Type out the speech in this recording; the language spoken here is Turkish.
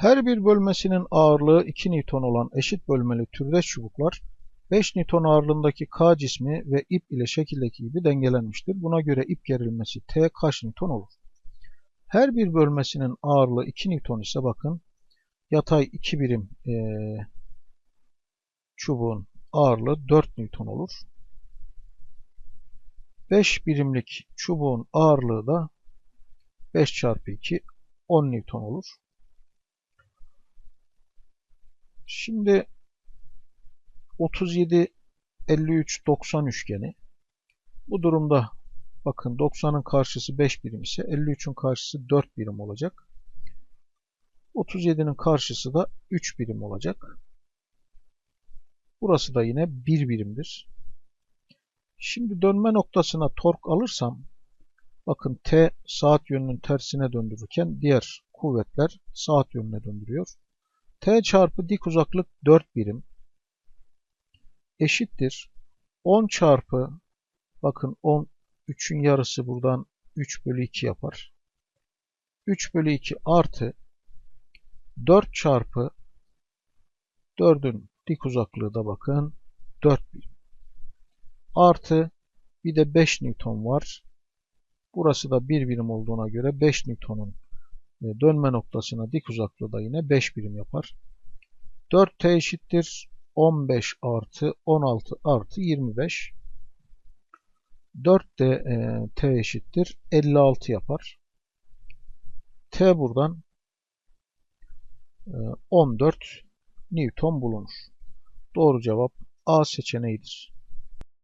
Her bir bölmesinin ağırlığı 2 Newton olan eşit bölmeli türdeş çubuklar 5 Newton ağırlığındaki K cismi ve ip ile şekildeki gibi dengelenmiştir. Buna göre ip gerilmesi T kaç Newton olur? Her bir bölmesinin ağırlığı 2 Newton ise bakın yatay 2 birim e, çubuğun ağırlığı 4 Newton olur. 5 birimlik çubuğun ağırlığı da 5 çarpı 2 10 Newton olur. Şimdi 37 53 90 üçgeni. Bu durumda bakın 90'ın karşısı 5 birim ise 53'ün karşısı 4 birim olacak. 37'nin karşısı da 3 birim olacak. Burası da yine 1 birimdir. Şimdi dönme noktasına tork alırsam bakın T saat yönünün tersine döndürürken diğer kuvvetler saat yönüne döndürüyor. T çarpı dik uzaklık 4 birim eşittir. 10 çarpı bakın 10 3'ün yarısı buradan 3 bölü 2 yapar. 3 bölü 2 artı 4 çarpı 4'ün dik uzaklığı da bakın 4 birim. Artı bir de 5 Newton var. Burası da 1 birim olduğuna göre 5 Newton'un dönme noktasına dik uzaklığı da yine 5 birim yapar. 4T eşittir 15 artı 16 artı 25. 4 de e, T eşittir 56 yapar. T buradan e, 14 Newton bulunur. Doğru cevap A seçeneğidir.